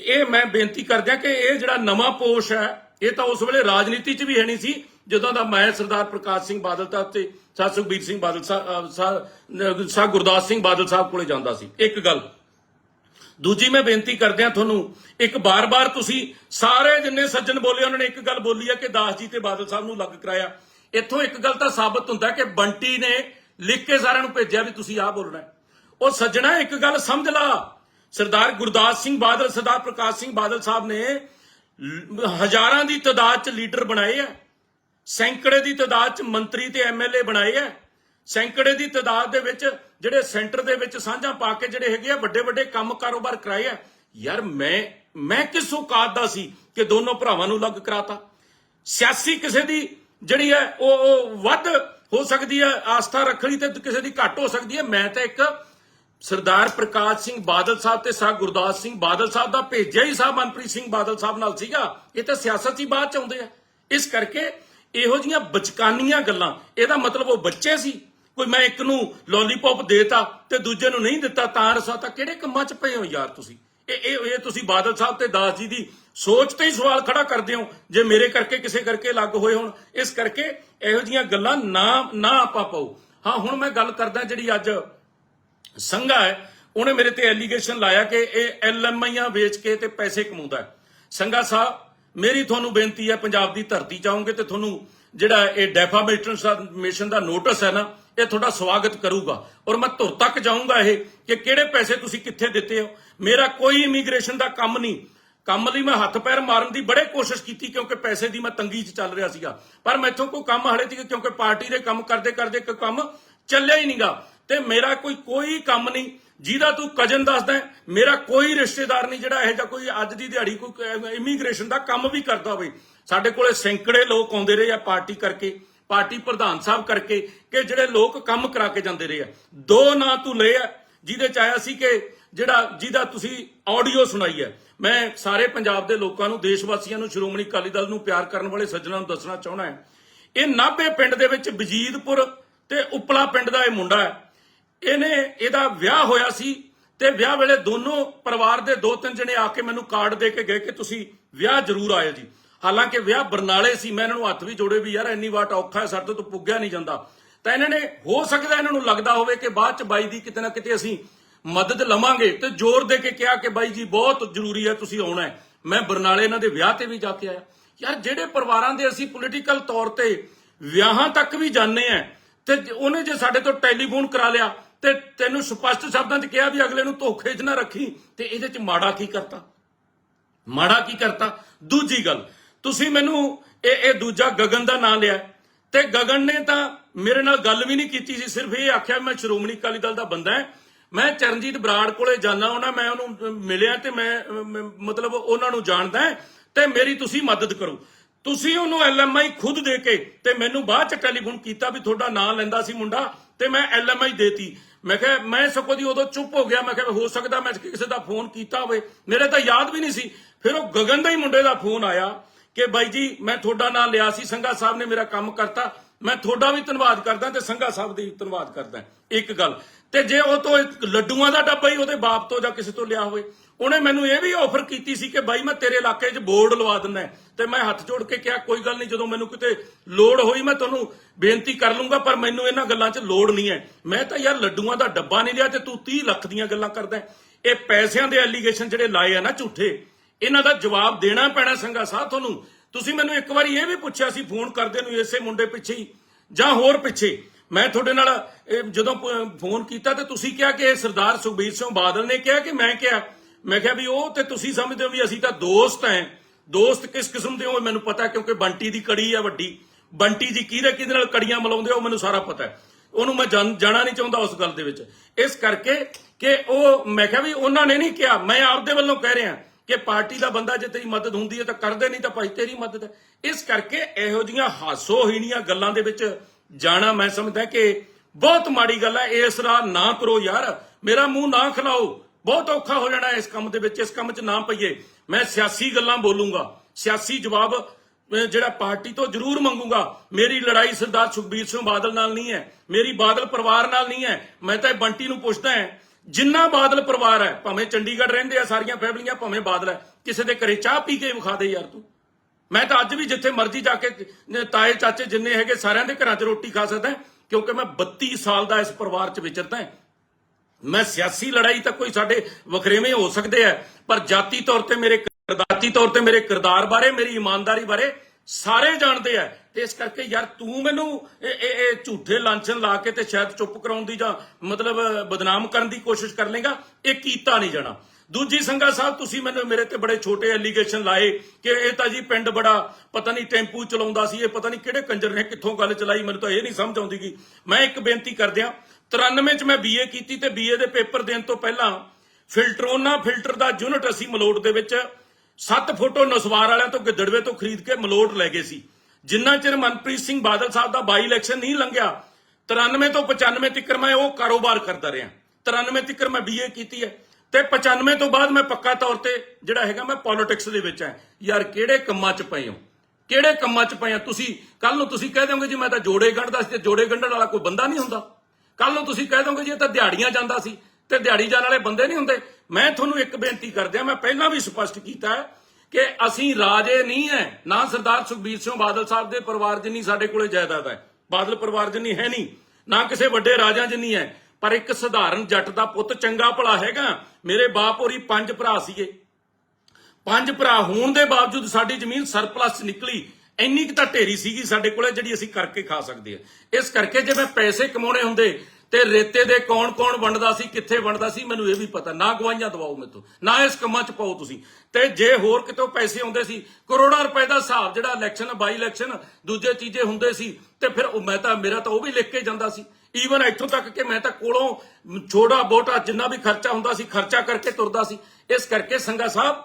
ਇਹ ਮੈਂ ਬੇਨਤੀ ਕਰਦਿਆਂ ਕਿ ਇਹ ਜਿਹੜਾ ਨਵਾਂ ਪੋਸ਼ ਹੈ ਇਹ ਤਾਂ ਉਸ ਵੇਲੇ ਰਾਜਨੀਤੀ 'ਚ ਵੀ ਹੈ ਨਹੀਂ ਸੀ, ਜਦੋਂ ਦਾ ਮੈਂ ਸਰਦਾਰ ਪ੍ਰਕਾਸ਼ ਸਿੰਘ ਬਾਦਲ ਤਾਂ ਤੇ ਸਾ ਸੁਖਬੀਰ ਸਿੰਘ ਬਾਦਲ ਸਾਹਿਬ ਸਾ ਗੁਰਦਾਸ ਸਿੰਘ ਬਾਦਲ ਸਾਹਿਬ ਕੋਲੇ ਜਾਂਦਾ ਸੀ, ਇੱਕ ਗੱਲ। ਦੂਜੀ ਮੈਂ ਬੇਨਤੀ ਕਰਦਿਆਂ ਤੁਹਾਨੂੰ, ਇੱਕ ਬਾਰ-ਬਾਰ ਤੁਸੀਂ ਸਾਰੇ ਜਿੰਨੇ ਸੱਜਣ ਬੋਲੇ, ਉਹਨਾਂ ਨੇ ਇੱਕ ਗੱਲ ਬੋਲੀ ਹੈ ਕਿ ਦਾਸ ਜੀ ਤੇ ਬਾਦਲ ਸਾਹਿਬ ਨੂੰ ਲੱਗ ਕਰਾਇਆ। ਇੱਥੋਂ ਇੱਕ ਗੱਲ ਤਾਂ ਸਾਬਤ ਹੁੰਦਾ ਕਿ ਬੰਟੀ ਨੇ ਲਿਖ ਕੇ ਸਾਰਿਆਂ ਨੂੰ ਭੇਜਿਆ ਵੀ ਤੁਸੀਂ ਆਹ ਬੋਲਣਾ ਉਹ ਸੱਜਣਾ, ਇੱਕ ਗੱਲ ਸਮਝ ਲਾ। ਸਰਦਾਰ ਗੁਰਦਾਸ ਸਿੰਘ ਬਾਦਲ, ਸਰਦਾਰ ਪ੍ਰਕਾਸ਼ ਸਿੰਘ ਬਾਦਲ ਸਾਹਿਬ ਨੇ ਹਜ਼ਾਰਾਂ ਦੀ ਤਾਦਾਦ 'ਚ ਲੀਡਰ ਬਣਾਏ ਆ। ਸੈਂਕੜੇ ਦੀ ਤਾਦਾਦ 'ਚ ਮੰਤਰੀ ਤੇ ਐਮਐਲਏ ਬਣਾਏ ਆ। ਸੈਂਕੜੇ ਦੀ ਤਾਦਾਦ ਦੇ ਵਿੱਚ ਜਿਹੜੇ ਸੈਂਟਰ ਦੇ ਵਿੱਚ ਸਾਂਝਾ ਪਾ ਕੇ ਜਿਹੜੇ ਹੈਗੇ ਆ ਵੱਡੇ ਵੱਡੇ ਕੰਮ ਕਾਰੋਬਾਰ ਕਰਾਏ ਆ। ਯਾਰ ਮੈਂ ਮੈਂ ਕਿਸ ਔਕਾਤ ਦਾ ਸੀ ਕਿ ਦੋਨੋਂ ਭਰਾਵਾਂ ਨੂੰ ਲੱਗ ਕਰਾਤਾ? ਸਿਆਸੀ ਕਿਸੇ ਦੀ ਜਿਹੜੀ ਹੈ, ਉਹ ਉਹ ਵੱਧ ਹੋ ਸਕਦੀ ਹੈ, ਆਸਥਾ ਰੱਖਣੀ ਤੇ ਕਿਸੇ ਦੀ ਘੱਟ ਹੋ ਸਕਦੀ ਹੈ। ਮੈਂ ਤਾਂ ਇੱਕ ਸਰਦਾਰ ਪ੍ਰਕਾਸ਼ ਸਿੰਘ ਬਾਦਲ ਸਾਹਿਬ ਤੇ ਸਾਹ ਗੁਰਦਾਸ ਸਿੰਘ ਬਾਦਲ ਸਾਹਿਬ ਦਾ ਭੇਜਿਆ ਹੀ ਸਾਹਿਬ ਮਨਪ੍ਰੀਤ ਸਿੰਘ ਬਾਦਲ ਸਾਹਿਬ ਨਾਲ ਸੀਗਾ। ਇਹ ਤਾਂ ਸਿਆਸਤ ਹੀ ਬਾਅਦ ਚ ਆਉਂਦੇ ਆ। ਇਸ ਕਰਕੇ ਇਹੋ ਜੀਆਂ ਬਚਕਾਨੀਆਂ ਗੱਲਾਂ, ਇਹਦਾ ਮਤਲਬ ਉਹ ਬੱਚੇ ਸੀ। ਕੋਈ ਮੈਂ ਇੱਕ ਨੂੰ ਲੋਲੀਪੌਪ ਦੇਤਾ ਤੇ ਦੂਜੇ ਨੂੰ ਨਹੀਂ ਦਿੱਤਾ ਤਾਂ ਰਸਾ ਤਾਂ ਕਿਹੜੇ ਕੰਮਾਂ 'ਚ ਪਏ ਹੋ ਯਾਰ ਤੁਸੀਂ? ਇਹ ਇਹ ਇਹ ਤੁਸੀਂ ਬਾਦਲ ਸਾਹਿਬ ਤੇ ਦਾਸ ਜੀ ਦੀ ਸੋਚ ਤੇ ਹੀ ਸਵਾਲ ਖੜਾ ਕਰਦੇ ਹੋ, ਜੇ ਮੇਰੇ ਕਰਕੇ ਕਿਸੇ ਕਰਕੇ ਲੱਗ ਹੋਏ ਹੋਣ। ਇਸ ਕਰਕੇ ਇਹੋ ਜੀਆਂ ਗੱਲਾਂ ਨਾ ਨਾ ਆਪਾਂ ਪਾਓ। ਹਾਂ, ਹੁਣ ਮੈਂ ਗੱਲ ਕਰਦਾ ਜਿਹੜੀ ਅੱਜ ਸੰਘਾ ਹੈ। ਉਹਨੇ ਮੇਰੇ ਤੇ ਐਲੀਗੇਸ਼ਨ ਲਾਇਆ ਕਿ ਇਹ ਐਲਐਮਆਈਆਂ ਵੇਚ ਕੇ ਤੇ ਪੈਸੇ ਕਮਾਉਂਦਾ ਹੈ। ਸੰਘਾ ਸਾਹਿਬ, ਮੇਰੀ ਤੁਹਾਨੂੰ ਬੇਨਤੀ ਹੈ, ਪੰਜਾਬ ਦੀ ਧਰਤੀ ਚਾਹੋਗੇ ਤੇ ਤੁਹਾਨੂੰ ਜਿਹੜਾ ਇਹ ਡੈਫਾਮੇਸ਼ਨ ਦਾ ਨੋਟਿਸ ਹੈ ਨਾ, ਇਹ ਤੁਹਾਡਾ ਸਵਾਗਤ ਕਰੂਗਾ। ਔਰ ਮੈਂ ਧੁਰ ਤੱਕ ਜਾਊਂਗਾ ਇਹ ਕਿ ਕਿਹੜੇ ਪੈਸੇ ਤੁਸੀਂ ਕਿੱਥੇ ਦਿੱਤੇ ਹੋ। ਮੇਰਾ ਕੋਈ ਇਮੀਗ੍ਰੇਸ਼ਨ ਦਾ ਕੰਮ ਨਹੀਂ। ਕੰਮ ਲਈ ਮੈਂ ਹੱਥ ਪੈਰ ਮਾਰਨ ਦੀ ਬੜੇ ਕੋਸ਼ਿਸ਼ ਕੀਤੀ ਕਿਉਂਕਿ ਪੈਸੇ ਦੀ ਮੈਂ ਤੰਗੀ 'ਚ ਚੱਲ ਰਿਹਾ ਸੀਗਾ। ਪਰ ਮੈਥੋਂ ਕੋਈ ਕੰਮ ਹਲੇ ਤੱਕ ਕਿਉਂਕਿ ਪਾਰਟੀ ਦੇ ਕੰਮ ਕਰਦੇ ਕਰਦੇ ਇੱਕ ਕੰਮ ਚੱਲਿਆ ਹੀ ਨਹੀਂਗਾ ਤੇ ਮੇਰਾ ਕੋਈ ਕੋਈ ਕੰਮ ਨਹੀਂ, ਜਿਹਦਾ ਤੂੰ ਕਜਨ ਦੱਸਦਾ ਮੇਰਾ ਕੋਈ ਰਿਸ਼ਤੇਦਾਰ ਨਹੀਂ ਜਿਹੜਾ ਇਹੋ ਜਿਹਾ ਕੋਈ ਅੱਜ ਦੀ ਦਿਹਾੜੀ ਕੋਈ ਇਮੀਗ੍ਰੇਸ਼ਨ ਦਾ ਕੰਮ ਵੀ ਕਰਦਾ ਹੋਵੇ। ਸਾਡੇ ਕੋਲੇ ਸੈਂਕੜੇ ਲੋਕ ਆਉਂਦੇ ਰਹੇ ਆ ਪਾਰਟੀ ਕਰਕੇ, ਪਾਰਟੀ ਪ੍ਰਧਾਨ ਸਾਹਿਬ ਕਰਕੇ, ਕਿ ਜਿਹੜੇ ਲੋਕ ਕੰਮ ਕਰਾ ਕੇ ਜਾਂਦੇ ਰਹੇ ਆ। ਦੋ ਨਾਂ ਤੂੰ ਲਏ ਆ, ਜਿਹਦੇ ਚ ਆਇਆ ਸੀ ਕਿ ਜਿਹੜਾ, ਜਿਹਦਾ ਤੁਸੀਂ ਆਡੀਓ ਸੁਣਾਈ ਹੈ ਮੈਂ ਸਾਰੇ ਪੰਜਾਬ ਦੇ ਲੋਕਾਂ ਨੂੰ ਦੇਸ਼ ਵਾਸੀਆਂ ਨੂੰ, ਸ਼੍ਰੋਮਣੀ ਅਕਾਲੀ ਦਲ ਨੂੰ ਪਿਆਰ ਕਰਨ ਵਾਲੇ ਸੱਜਣਾਂ ਨੂੰ ਦੱਸਣਾ ਚਾਹਣਾ ਹੈ। ਇਹ ਨਾਭੇ ਪਿੰਡ ਦੇ ਵਿੱਚ ਬਜੀਦਪੁਰ ਤੇ ਉਪਲਾ ਪਿੰਡ ਦਾ ਇਹ ਮੁੰਡਾ ਹੈ। ਇਹਨੇ ਇਹਦਾ ਵਿਆਹ ਹੋਇਆ ਸੀ ਤੇ ਵਿਆਹ ਵੇਲੇ ਦੋਨੋਂ ਪਰਿਵਾਰ ਦੇ ਦੋ ਤਿੰਨ ਜਣੇ ਆ ਕੇ ਮੈਨੂੰ ਕਾਰਡ ਦੇ ਕੇ ਗਏ ਕਿ ਤੁਸੀਂ ਵਿਆਹ ਜ਼ਰੂਰ ਆਇਓ ਜੀ। ਹਾਲਾਂਕਿ ਵਿਆਹ ਬਰਨਾਲੇ ਸੀ, ਮੈਂ ਇਹਨਾਂ ਨੂੰ ਹੱਥ ਵੀ ਜੋੜੇ ਵੀ ਯਾਰ ਇੰਨੀ ਵਾਟ ਔਖਾ ਹੈ, ਸਾਡੇ ਤੋਂ ਪੁੱਗਿਆ ਨਹੀਂ ਜਾਂਦਾ। ਤਾਂ ਇਹਨਾਂ ਨੇ ਹੋ ਸਕਦਾ ਇਹਨਾਂ ਨੂੰ ਲੱਗਦਾ ਹੋਵੇ ਕਿ ਬਾਅਦ ਚ ਬਾਈ ਦੀ ਕਿਤੇ ਨਾ ਕਿਤੇ ਅਸੀਂ ਮਦਦ ਲਵਾਂਗੇ ਤੇ ਜ਼ੋਰ ਦੇ ਕੇ ਕਿਹਾ ਕਿ ਬਾਈ ਜੀ ਬਹੁਤ ਜ਼ਰੂਰੀ ਹੈ, ਤੁਸੀਂ ਆਉਣਾ ਹੈ। ਮੈਂ ਬਰਨਾਲੇ ਇਹਨਾਂ ਦੇ ਵਿਆਹ ਤੇ ਵੀ ਜਾ ਕੇ ਆਇਆ। ਯਾਰ ਜਿਹੜੇ ਪਰਿਵਾਰਾਂ ਦੇ ਅਸੀਂ ਪੋਲੀਟੀਕਲ ਤੌਰ ਤੇ ਵਿਆਹਾਂ ਤੱਕ ਵੀ ਜਾਂਦੇ ਆ ਤੇ ਉਹਨੇ ਜੇ ਸਾਡੇ ਤੋਂ ਟੈਲੀਫੋਨ ਕਰਾ ਲਿਆ ਤੇ ਤੈਨੂੰ ਸਪਸ਼ਟ ਸ਼ਬਦਾਂ 'ਚ ਕਿਹਾ ਵੀ ਅਗਲੇ ਨੂੰ ਧੋਖੇ 'ਚ ਨਾ ਰੱਖੀ ਤੇ ਇਹਦੇ 'ਚ ਮਾੜਾ ਕੀ ਕਰਤਾ? ਮਾੜਾ ਕੀ ਕਰਤਾ? ਦੂਜੀ ਗੱਲ, ਤੁਸੀਂ ਮੈਨੂੰ ਇਹ ਇਹ ਦੂਜਾ ਗਗਨ ਦਾ ਨਾਂ ਲਿਆ। ਤੇ ਗਗਨ ਨੇ ਤਾਂ ਮੇਰੇ ਨਾਲ ਗੱਲ ਵੀ ਨਹੀਂ ਕੀਤੀ ਸੀ, ਸਿਰਫ ਇਹ ਆਖਿਆ, ਮੈਂ ਸ਼੍ਰੋਮਣੀ ਅਕਾਲੀ ਦਲ ਦਾ ਬੰਦਾ ਹਾਂ। ਮੈਂ ਚਰਨਜੀਤ ਬਰਾੜ ਕੋਲੇ ਜਾਣਾ ਉਹਨਾਂ ਮੈਂ ਉਹਨੂੰ ਮਿਲਿਆ ਤੇ ਮੈਂ ਮਤਲਬ ਉਹਨਾਂ ਨੂੰ ਜਾਣਦਾ ਤੇ ਮੇਰੀ ਤੁਸੀਂ ਮਦਦ ਕਰੋ। ਤੁਸੀਂ ਉਹਨੂੰ ਐਲਐਮਆਈ ਖੁਦ ਦੇ ਕੇ ਤੇ ਮੈਨੂੰ ਬਾਅਦ ਚ ਟੈਲੀਫੋਨ ਕੀਤਾ ਵੀ ਤੁਹਾਡਾ ਨਾਂ ਲੈਂਦਾ ਸੀ ਮੁੰਡਾ ਤੇ ਮੈਂ ਐਲਐਮਆਈ ਦੇਤੀ। ਮੈਂ ਕਿਹਾ, ਮੈਂ ਸਗੋਂ ਦੀ ਉਦੋਂ ਚੁੱਪ ਹੋ ਗਿਆ, ਮੈਂ ਕਿਹਾ ਹੋ ਸਕਦਾ ਮੈਂ ਕਿਸੇ ਦਾ ਫੋਨ ਕੀਤਾ ਹੋਵੇ। ਮੇਰੇ ਤਾਂ ਯਾਦ ਵੀ ਨਹੀਂ ਸੀ। ਫਿਰ ਉਹ ਗਗਨ ਦਾ ਹੀ ਮੁੰਡੇ ਦਾ ਫੋਨ ਆਇਆ ਕਿ ਬਾਈ ਜੀ, ਮੈਂ ਤੁਹਾਡਾ ਨਾਂ ਲਿਆ ਸੀ, ਸੰਘਾ ਸਾਹਿਬ ਨੇ ਮੇਰਾ ਕੰਮ ਕਰਤਾ। ਮੈਂ ਤੁਹਾਡਾ ਵੀ ਧੰਨਵਾਦ ਕਰਦਾ ਤੇ ਸੰਘਾ ਸਾਹਿਬ ਦੀ ਵੀ ਧੰਨਵਾਦ ਕਰਦਾ। ਇੱਕ ਗੱਲ। ਤੇ ਜੇ ਉਹ ਤੋਂ ਲੱਡੂਆਂ ਦਾ ਡੱਬਾ ਹੀ ਉਹਦੇ ਬਾਪ ਤੋਂ ਜਾਂ ਕਿਸੇ ਤੋਂ ਲਿਆ ਹੋਵੇ ਉਹਨੇ ਮੈਨੂੰ ਇਹ ਵੀ ਆਫਰ ਕੀਤੀ ਸੀ ਕਿ ਬਾਈ ਮੈਂ ਤੇਰੇ ਇਲਾਕੇ 'ਚ ਬੋਰਡ ਲਵਾ ਦਿੰਦਾ ਤੇ ਮੈਂ ਹੱਥ ਜੋੜ ਕੇ ਕਿਹਾ, ਕੋਈ ਗੱਲ ਨਹੀਂ, ਜਦੋਂ ਮੈਨੂੰ ਕਿਤੇ ਲੋੜ ਹੋਈ ਮੈਂ ਤੁਹਾਨੂੰ ਬੇਨਤੀ ਕਰ ਲੂੰਗਾ, ਪਰ ਮੈਨੂੰ ਇਹਨਾਂ ਗੱਲਾਂ 'ਚ ਲੋੜ ਨਹੀਂ ਹੈ। ਮੈਂ ਤਾਂ ਯਾਰ ਲੱਡੂਆਂ ਦਾ ਡੱਬਾ ਨਹੀਂ ਲਿਆ ਤੇ ਤੂੰ 30 ਲੱਖ ਦੀਆਂ ਗੱਲਾਂ ਕਰਦਾ ਇਹ ਪੈਸਿਆਂ ਦੇ ਐਲੀਗੇਸ਼ਨ ਜਿਹੜੇ ਲਾਏ ਆ ਨਾ ਝੂਠੇ, ਇਹਨਾਂ ਦਾ ਜਵਾਬ ਦੇਣਾ ਪੈਣਾ ਸੰਗਾ ਸਾਹਿਬ ਤੁਹਾਨੂੰ। ਤੁਸੀਂ ਮੈਨੂੰ ਇੱਕ ਵਾਰੀ ਇਹ ਵੀ ਪੁੱਛਿਆ ਸੀ, ਫੋਨ ਕਰਦੇ ਨੂੰ ਇਸੇ ਮੁੰਡੇ ਪਿੱਛੇ ਹੀ, ਜਾਂ ਹੋਰ ਪਿੱਛੇ। ਮੈਂ ਤੁਹਾਡੇ ਨਾਲ ਜਦੋਂ ਫੋਨ ਕੀਤਾ ਤੇ ਤੁਸੀਂ ਕਿਹਾ ਕਿ ਇਹ ਸਰਦਾਰ ਸੁਖਬੀਰ ਸਿੰਘ ਬਾਦਲ ਨੇ ਕਿਹਾ ਕਿ ਮੈਂ ਕਿਹਾ ਮੈਂ ਕਿਹਾ ਵੀ ਉਹ ਤੇ ਤੁਸੀਂ ਸਮਝਦੇ ਹੋ ਵੀ ਅਸੀਂ ਤਾਂ ਦੋਸਤ ਐ ਦੋਸਤ ਕਿਸ ਕਿਸਮ ਦੇ ਹੋ ਮੈਨੂੰ ਪਤਾ ਕਿਉਂਕਿ ਬੰਟੀ ਦੀ ਕੜੀ ਆ ਵੱਡੀ। ਬੰਟੀ ਜੀ ਕਿਹਦੇ ਕਿਹਦੇ ਨਾਲ ਕੜੀਆਂ ਮਲਾਉਂਦੇ ਆ, ਉਹ ਮੈਨੂੰ ਸਾਰਾ ਪਤਾ ਹੈ। ਉਹਨੂੰ ਮੈਂ ਜਾਣਾ ਨਹੀਂ ਚਾਹੁੰਦਾ ਉਸ ਗੱਲ ਦੇ ਵਿੱਚ। ਇਸ ਕਰਕੇ ਕਿ ਉਹ ਮੈਂ ਕਿਹਾ ਵੀ ਉਹਨਾਂ ਨੇ ਨਹੀਂ ਕਿਹਾ। ਮੈਂ ਆਪਦੇ ਵੱਲੋਂ ਕਹਿ ਰਿਹਾ ਕਿ ਪਾਰਟੀ ਦਾ ਬੰਦਾ ਜੇ ਤੇਰੀ ਮਦਦ ਹੁੰਦੀ ਹੈ ਤਾਂ ਕਰਦੇ ਨਹੀਂ ਤਾਂ ਭਾਈ ਤੇਰੀ ਮਦਦ ਇਸ ਕਰਕੇ ਇਹੋ ਜੀਆਂ ਹਾਸੋਹੀਣੀਆਂ ਗੱਲਾਂ ਦੇ ਵਿੱਚ ਜਾਣਾ ਮੈਂ ਸਮਝਦਾ ਕਿ ਬਹੁਤ ਮਾੜੀ ਗੱਲ ਹੈ। ਇਸ ਰਾਹ ਨਾ ਕਰੋ ਯਾਰ। ਮੇਰਾ ਮੂੰਹ ਨਾ ਖਿਲਾਓ। ਬਹੁਤ ਔਖਾ ਹੋ ਜਾਣਾ ਇਸ ਕੰਮ ਦੇ ਵਿੱਚ, ਇਸ ਕੰਮ 'ਚ ਨਾ ਪਈਏ। ਮੈਂ ਸਿਆਸੀ ਗੱਲਾਂ ਬੋਲੂੰਗਾ। ਸਿਆਸੀ ਜਵਾਬ ਜਿਹੜਾ ਪਾਰਟੀ ਤੋਂ ਜ਼ਰੂਰ ਮੰਗੂਗਾ। ਮੇਰੀ ਲੜਾਈ ਸਰਦਾਰ ਸੁਖਬੀਰ ਸਿੰਘ ਬਾਦਲ ਨਾਲ ਨਹੀਂ ਹੈ। ਮੇਰੀ ਬਾਦਲ ਪਰਿਵਾਰ ਨਾਲ ਨਹੀਂ ਹੈ। ਮੈਂ ਤਾਂ ਇਹ ਬੰਟੀ ਨੂੰ ਪੁੱਛਦਾ ਹਾਂ, ਜਿੰਨਾ ਬਾਦਲ ਪਰਿਵਾਰ ਹੈ, ਭਾਵੇਂ ਚੰਡੀਗੜ੍ਹ ਰਹਿੰਦੇ ਆ ਸਾਰੀਆਂ ਫੈਮਲੀਆਂ, ਭਾਵੇਂ ਬਾਦਲ ਹੈ, ਕਿਸੇ ਦੇ ਘਰੇ ਚਾਹ ਪੀ ਕੇ ਵਿਖਾ ਦੇ ਯਾਰ ਤੂੰ। ਮੈਂ ਤਾਂ ਅੱਜ ਵੀ ਜਿੱਥੇ ਮਰਜ਼ੀ ਜਾ ਕੇ ਤਾਏ, ਚਾਚੇ ਜਿੰਨੇ ਹੈਗੇ, ਸਾਰਿਆਂ ਦੇ ਘਰਾਂ 'ਚ ਰੋਟੀ ਖਾ ਸਕਦਾ ਕਿਉਂਕਿ ਮੈਂ 32 ਸਾਲ ਦਾ ਇਸ ਪਰਿਵਾਰ 'ਚ ਵਿਚਰਦਾ ਹਾਂ। ਮੈਂ ਸਿਆਸੀ ਲੜਾਈ ਤਾਂ ਕੋਈ ਸਾਡੇ ਵਖਰੇਵੇਂ ਹੋ ਸਕਦੇ ਆ, ਪਰ ਜਾਤੀ ਤੌਰ ਤੇ ਮੇਰੇ ਕਰਦਾਤੀ ਤੌਰ ਤੇ ਮੇਰੇ ਕਿਰਦਾਰ ਬਾਰੇ, ਮੇਰੀ ਇਮਾਨਦਾਰੀ ਬਾਰੇ ਸਾਰੇ ਜਾਣਦੇ ਆ। ਤੇ ਇਸ ਕਰਕੇ ਯਾਰ ਤੂੰ ਮੈਨੂੰ ਇਹ ਝੂਠੇ ਲਾਂਛਨ ਲਾ ਕੇ ਤੇ ਸ਼ਾਇਦ ਚੁੱਪ ਕਰਾਉਣ ਦੀ ਜਾਂ ਮਤਲਬ ਬਦਨਾਮ ਕਰਨ ਦੀ ਕੋਸ਼ਿਸ਼ ਕਰ ਲੇਗਾ, ਇਹ ਕੀਤਾ ਨਹੀਂ ਜਾਣਾ। ਦੂਜੀ ਸੰਗਾ ਸਾਹਿਬ, ਤੁਸੀਂ ਮੈਨੂੰ ਮੇਰੇ ਤੇ ਬੜੇ ਛੋਟੇ ਐਲੀਗੇਸ਼ਨ ਲਾਏ ਕਿ ਇਹ ਤਾਂ ਜੀ ਪਿੰਡ ਬੜਾ ਪਤਾ ਨਹੀਂ ਟੈਂਪੂ ਚਲਾਉਂਦਾ ਸੀ, ਇਹ ਪਤਾ ਨਹੀਂ ਕਿਹੜੇ ਕੰਜਰ ਨੇ ਕਿੱਥੋਂ ਗੱਲ ਚਲਾਈ, ਮੈਨੂੰ ਤਾਂ ਇਹ ਨਹੀਂ ਸਮਝ ਆਉਂਦੀ ਗੀ। ਮੈਂ ਇੱਕ ਬੇਨਤੀ ਕਰਦਿਆਂ 93 ਚ ਮੈਂ ਬੀਏ ਕੀਤੀ ਤੇ ਬੀਏ ਦੇ ਪੇਪਰ ਦੇਣ ਤੋਂ ਪਹਿਲਾਂ ਫਿਲਟਰੋਨਾ ਫਿਲਟਰ ਦਾ ਯੂਨਿਟ ਅਸੀਂ ਮਲੋਟ ਦੇ ਵਿੱਚ ਸੱਤ ਫੋਟੋ ਨਸਵਾਰ ਵਾਲਿਆਂ ਤੋਂ ਗਿੱਦੜਵੇ ਤੋਂ ਖਰੀਦ ਕੇ ਮਲੋਟ ਲੈ ਗਏ ਸੀ। ਜਿੰਨਾ ਚਿਰ ਮਨਪ੍ਰੀਤ ਸਿੰਘ ਬਾਦਲ ਸਾਹਿਬ ਦਾ ਬਾਈ ਇਲੈਕਸ਼ਨ ਨਹੀਂ ਲੰਘਿਆ 93 ਤੋਂ 95 ਤੱਕ ਮੈਂ ਉਹ ਕਾਰੋਬਾਰ ਕਰਦਾ ਰਿਹਾ। 93 ਤੱਕ ਮੈਂ ਬੀਏ ਕੀਤੀ ਹੈ ਤੇ 95 ਤੋਂ ਬਾਅਦ ਮੈਂ ਪੱਕਾ ਤੌਰ ਤੇ ਜਿਹੜਾ ਹੈਗਾ ਮੈਂ ਪੋਲਿਟਿਕਸ ਦੇ ਵਿੱਚ ਆ ਯਾਰ ਕਿਹੜੇ ਕੰਮਾਂ 'ਚ ਪਏ ਹੋ? ਕਿਹੜੇ ਕੰਮਾਂ 'ਚ ਪਏ ਆ? ਤੁਸੀਂ ਕੱਲ ਨੂੰ ਤੁਸੀਂ ਕਹਿ ਦੋਗੇ ਜੀ ਮੈਂ ਤਾਂ ਜੋੜੇ ਗੰਢਦਾ ਸੀ ਤੇ ਜੋੜੇ ਗੰਢਣ ਵਾਲਾ ਕੋਈ ਬੰਦਾ ਨਹੀਂ ਹੁੰਦਾ। ਕੱਲ ਨੂੰ ਤੁਸੀਂ ਕਹਿ ਦੋਗੇ ਜੀ ਇਹ ਤਾਂ ਦਿਹਾੜੀਆਂ ਜਾਂਦਾ ਸੀ ਤੇ ਦਿਹਾੜੀ ਜਾਣ ਵਾਲੇ ਬੰਦੇ ਨਹੀਂ ਹੁੰਦੇ। ਮੈਂ ਤੁਹਾਨੂੰ ਇੱਕ ਬੇਨਤੀ ਕਰਦਿਆਂ ਮੈਂ ਪਹਿਲਾਂ ਵੀ ਸਪਸ਼ਟ ਕੀਤਾ ਕਿ ਅਸੀਂ ਰਾਜੇ ਨਹੀਂ ਹੈ। ਨਾ ਸਰਦਾਰ ਸੁਖਬੀਰ ਸਿੰਘ ਬਾਦਲ ਸਾਹਿਬ ਦੇ ਪਰਿਵਾਰ ਜਿੰਨੀ ਸਾਡੇ ਕੋਲੇ ਜਾਇਦਾਦ ਹੈ। ਬਾਦਲ ਪਰਿਵਾਰ ਜਿੰਨੀ ਹੈ ਨਹੀਂ, ਨਾ ਕਿਸੇ ਵੱਡੇ ਰਾਜਾਂ ਜਿੰਨੀ ਹੈ। ਪਰ ਇੱਕ ਸਧਾਰਨ ਜੱਟ ਦਾ ਪੁੱਤ ਚੰਗਾ ਭਲਾ ਹੈਗਾ। ਮੇਰੇ ਬਾਪ ਹੋਰੀ ਪੰਜ ਭਰਾ ਸੀਗੇ। ਪੰਜ ਭਰਾ ਹੋਣ ਦੇ ਬਾਵਜੂਦ ਸਾਡੀ ਜ਼ਮੀਨ ਸਰਪਲਸ ਨਿਕਲੀ। ਇੰਨੀ ਕੁ ਤਾਂ ਢੇਰੀ ਸੀਗੀ ਸਾਡੇ ਕੋਲੇ ਜਿਹੜੀ ਅਸੀਂ ਕਰਕੇ ਖਾ ਸਕਦੇ ਆ। ਇਸ ਕਰਕੇ ਜੇ ਮੈਂ ਪੈਸੇ ਕਮਾਉਣੇ ਹੁੰਦੇ ਤੇ ਰੇਤੇ ਦੇ ਕੌਣ ਕੌਣ ਵੰਡਦਾ ਸੀ, ਕਿੱਥੇ ਵੰਡਦਾ ਸੀ, ਮੈਨੂੰ ਇਹ ਵੀ ਪਤਾ। ਨਾ ਗਵਾਈਆਂ ਦਵਾਓ ਮੇਤੋਂ ਨਾ ਇਸ ਕੰਮਾਂ 'ਚ ਪਾਓ ਤੁਸੀਂ। ਤੇ ਜੇ ਹੋਰ ਕਿਤੋਂ ਪੈਸੇ ਆਉਂਦੇ ਸੀ, ਕਰੋੜਾਂ ਰੁਪਏ ਦਾ ਹਿਸਾਬ ਜਿਹੜਾ ਇਲੈਕਸ਼ਨ ਬਾਈ ਇਲੈਕਸ਼ਨ ਦੂਜੇ ਚੀਜ਼ੇ ਹੁੰਦੇ ਸੀ, ਤੇ ਫਿਰ ਉਹ ਮੈਂ ਤਾਂ, ਮੇਰਾ ਤਾਂ ਉਹ ਵੀ ਲਿਖ ਕੇ ਜਾਂਦਾ ਸੀ। ਈਵਨ ਇੱਥੋਂ ਤੱਕ ਕਿ ਮੈਂ ਤਾਂ ਕੋਲੋਂ ਛੋੜਾ ਬੋਟਾ ਜਿੰਨਾ ਵੀ ਖਰਚਾ ਹੁੰਦਾ ਸੀ, ਖਰਚਾ ਕਰਕੇ ਤੁਰਦਾ ਸੀ। ਇਸ ਕਰਕੇ ਸੰਗਾ ਸਾਹਿਬ